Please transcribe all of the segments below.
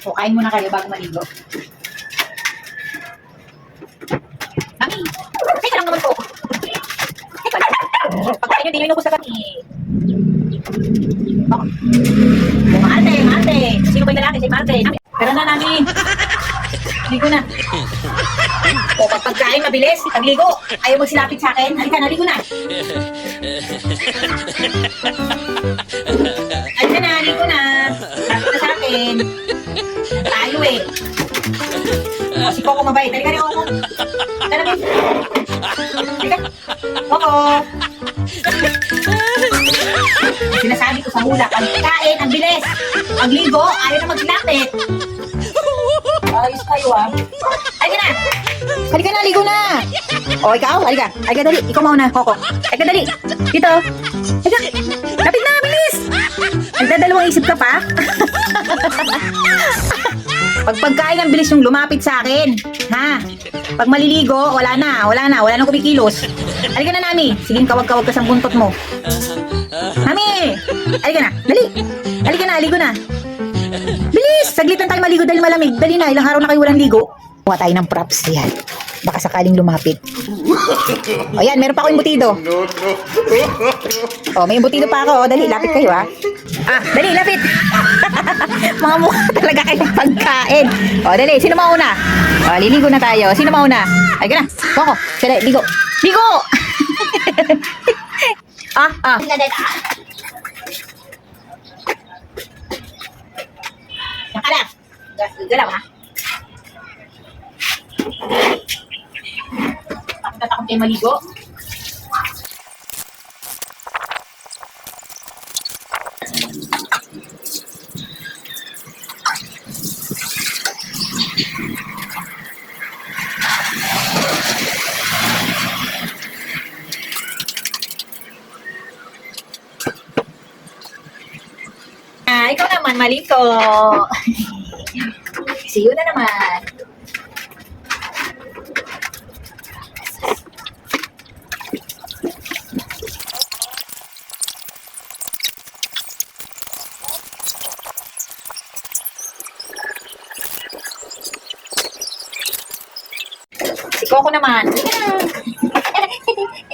O, kain muna kayo bago maligo. Mami, teka lang naman po. Teka lang. Pagkain nyo, di nyo inubos kami. Oh. Oh, Marte, Marte. Sino ba yung lalaki? Si Marte. Pero na namin. Ligo na. O, pag pagkain, mabilis. Pagligo. Ayaw magsilapit sa akin. Halika na, ligo na. Halika na, ligo na. Lapit na sa akin. Eh. O, si Coco mabait. Halika rin, Coco. Na, babe. Halika. Coco. Sinasabi ko sa hula, pagkain, ang bilis. Pagligo, ayaw na magsilapit. Ayos kayo ah. Halika na. Halika na, ligo na. O, ikaw, halika. Halika, dali. Ikaw mauna, Coco. Halika, dali. Dito. Halika. Lapit na, bilis. Nagdadalawang isip ka pa? Pag pagkain ang bilis yung lumapit sa akin. Ha? Pag maliligo, wala na, wala na, wala nang kumikilos. Halika na, Nami. Sige, kawag-kawag ka sa buntot mo. Nami! Halika na, dali. Halika na, ligo na. Bilis! Saglit lang tayo maligo dahil malamig. Dali na, ilang araw na kayo walang ligo. Kuha tayo ng props. Yan. Baka sakaling lumapit. O yan, meron pa ako imbutido. No, no. O, may imbutido pa ako. O, dali, lapit kayo ha. Ah, dali, lapit. Mga mukha talaga kayong pagkain. O, dali, sino mauna? O, liligo na tayo. Sino mauna? Ay, na. Koko, sila, ligo. Ligo! ah, ah. Yan ka na. Galaw ha. Takot kayo maligo. Ah, ikaw naman, maliko. See you na naman. Si Coco naman.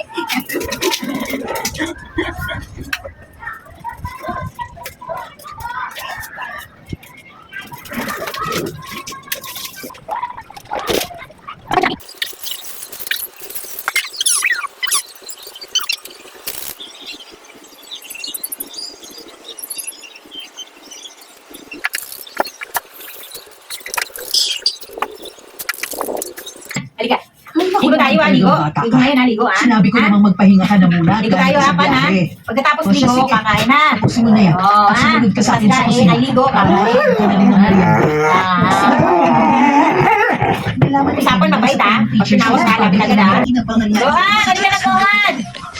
Halika. Ligo tayo ah, ligo. Ligo ngayon ah, ligo ah. Sinabi ko namang magpahinga ka na muna. Ligo tayo ah, pan ha. biyahe. Pagkatapos O, siya, ligo, sige. kakain na. Tapusin mo na yan. Oo, At sumunod ka sa akin sa Pagkain, kusina. ay ligo, kakain. merienda. Ah. Usapan mabait ah. Pag tinawag ka, lapit agad ah. Gohan! Halika na, Gohan!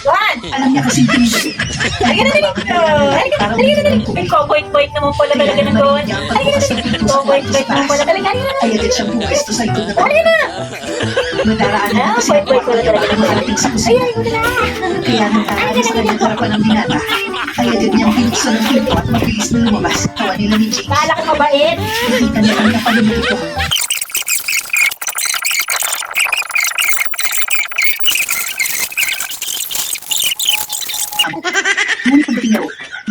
Gohan! Alam niya kasi hindi. Halika na, dali. Na, halika na, dali. Ay, koboy-boy naman pala talaga ng Gohan. Halika na, dali. Koboy-boy naman pala talaga. Halika na. Ay, agad siyang pumesto sa ito na Halika na. Madaraan na boy-boy pala talaga ng Gohan. Pagdating sa Ay, kusina. ay, wala na. Kaya nung tatakas sa kanyang harapan ng binata, ay agad niyang binuksan ang pinto at mabilis na lumabas. Tawa nila ni James. Kala ko mabait. Nakita niya ang napalunod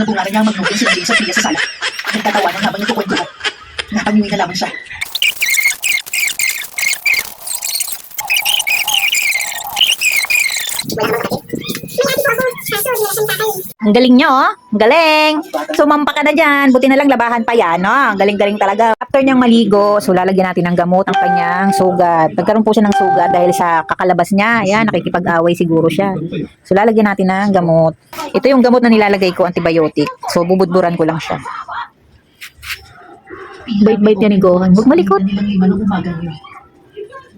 pagdating niya, ang magnobyo si James at Pia sa sala. Nagtatawanan habang nagkukwentuhan. Napaniwing na lamang siya. Ang galing nyo, oh. Ang galing. Sumampa ka na dyan. Buti na lang labahan pa yan, no? Ang galing-galing talaga. After niyang maligo, so lalagyan natin ng gamot ang kanyang sugat. Nagkaroon po siya ng sugat dahil sa kakalabas niya. Ayan, nakikipag-away siguro siya. So lalagyan natin ng gamot. Ito yung gamot na nilalagay ko, antibiotic. So bubudburan ko lang siya. Bait-bait yan ni Gohan. Huwag malikot.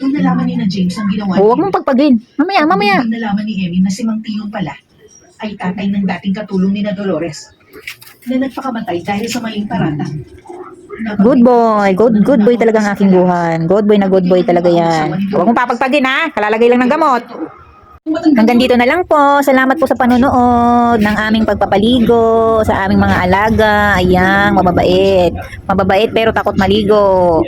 Doon nalaman ni na James ang ginawa Oh, huwag mong pagpagin. Mamaya, mamaya. Doon nalaman ni Emmy na si Mang Tiyong pala ay tatay ng dating katulong ni na Dolores na nagpakamatay dahil sa maling parata. Good boy. Good good boy talaga ang aking buhan. Good boy na good boy talaga yan. Huwag mong papagpagin ha. Kalalagay lang ng gamot. Hanggang dito na lang po. Salamat po sa panonood ng aming pagpapaligo sa aming mga alaga. Ayang, mababait. Mababait pero takot maligo.